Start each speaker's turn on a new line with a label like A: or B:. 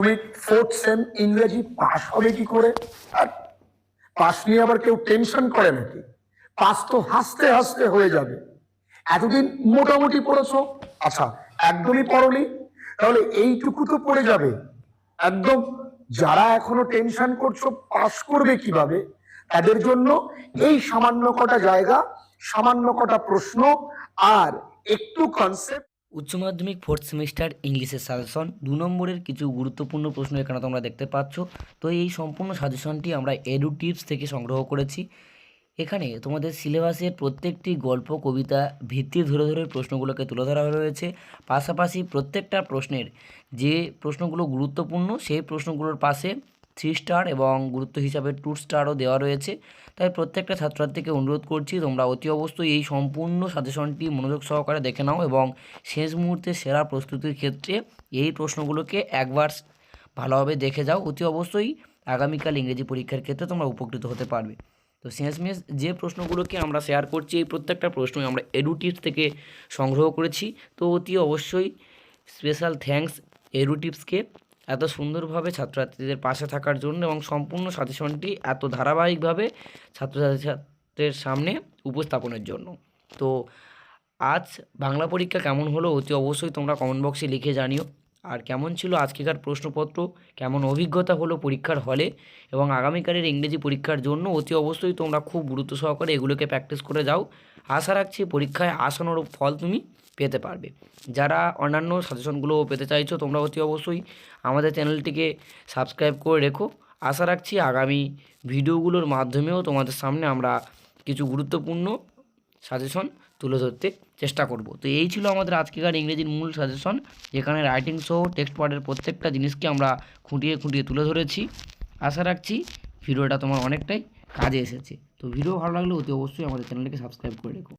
A: With fourth same ইংরেজি pass হবে কি করে? আর পাস নিয়ে আবার কেউ টেনশন করে নাকি? পাস তো হাসতে হাসতে হয়ে যাবে। এতদিন মোটামুটি পড়েছো? আচ্ছা একদমই পড়নি? তাহলে এইটুকু তো পড়ে যাবে। একদম যারা এখনও টেনশন করছ পাস করবে কীভাবে? তাদের জন্য এই সামান্য কটা জায়গা, সামান্য কটা প্রশ্ন আর একটু কনসেপ্ট
B: উচ্চ মাধ্যমিক ফোর্থ সেমিস্টার ইংলিশের সাজেশন দু নম্বরের কিছু গুরুত্বপূর্ণ প্রশ্ন এখানে তোমরা দেখতে পাচ্ছ? তো এই সম্পূর্ণ সাজেশনটি আমরা এডু টিপস থেকে সংগ্রহ করেছি। এখানে তোমাদের সিলেবাসের প্রত্যেকটি গল্প, কবিতা ভিত্তি ধরে ধরে প্রশ্নগুলোকে তুলে ধরা রয়েছে। পাশাপাশি প্রত্যেকটা প্রশ্নের যে প্রশ্নগুলো গুরুত্বপূর্ণ, সেই প্রশ্নগুলোর পাশে থ্রি স্টার এবং গুরুত্ব হিসাবে টু স্টারও দেওয়া রয়েছে। তাই প্রত্যেকটা ছাত্রছাত্রীকে অনুরোধ করছি, তোমরা অতি অবশ্যই এই সম্পূর্ণ সাজেশনটি মনোযোগ সহকারে দেখে নাও এবং শেষ মুহূর্তে সেরা প্রস্তুতির ক্ষেত্রে এই প্রশ্নগুলোকে একবার ভালোভাবে দেখে যাও। অতি অবশ্যই আগামীকাল ইংরেজি পরীক্ষার ক্ষেত্রে তোমরা উপকৃত হতে পারবে। তো শেষমেশ যে প্রশ্নগুলোকে আমরা শেয়ার করছি, এই প্রত্যেকটা প্রশ্নই আমরা এডুটিপস থেকে সংগ্রহ করেছি। তো অতি অবশ্যই স্পেশাল থ্যাঙ্কস এডুটিপসকে এত সুন্দরভাবে ছাত্রছাত্রীদের পাশে থাকার জন্য এবং সম্পূর্ণ সাজেশনটি এত ধারাবাহিকভাবে ছাত্রছাত্রীদের সামনে উপস্থাপনের জন্য। তো আজ বাংলা পরীক্ষা কেমন হলো অতি অবশ্যই তোমরা কমেন্ট বক্সে লিখে জানিও। আর কেমন ছিল আজকেকার প্রশ্নপত্র? কেমন অভিজ্ঞতা হলো পরীক্ষার হলে? এবং আগামীকালের ইংরেজি পরীক্ষার জন্য অতি অবশ্যই তোমরা খুব গুরুত্ব সহকারে এগুলোকে প্র্যাকটিস করে যাও। আশা রাখছি পরীক্ষায় আসানোর ফল তুমি পেতে পারবে। যারা অন্যান্য সাজেশনগুলো পেতে চাইছো, তোমরা অতি অবশ্যই আমাদের চ্যানেলটিকে সাবস্ক্রাইব করে রেখো। আশা রাখছি আগামী ভিডিওগুলোর মাধ্যমেও তোমাদের সামনে আমরা কিছু গুরুত্বপূর্ণ সাজেশন তুলে ধরতে চেষ্টা করব। তো এই ছিল আমাদের আজকেকার ইংরেজির মূল সাজেশন যেখানে রাইটিং সহ টেক্সট পার্টের প্রত্যেকটা জিনিসকে আমরা খুঁটিয়ে খুঁটিয়ে তুলে ধরেছি। আশা রাখছি ভিডিওটা তোমার অনেকটাই কাজে এসেছে। তো ভিডিও ভালো লাগলে অতি অবশ্যই আমাদের চ্যানেলটিকে সাবস্ক্রাইব করে রেখো।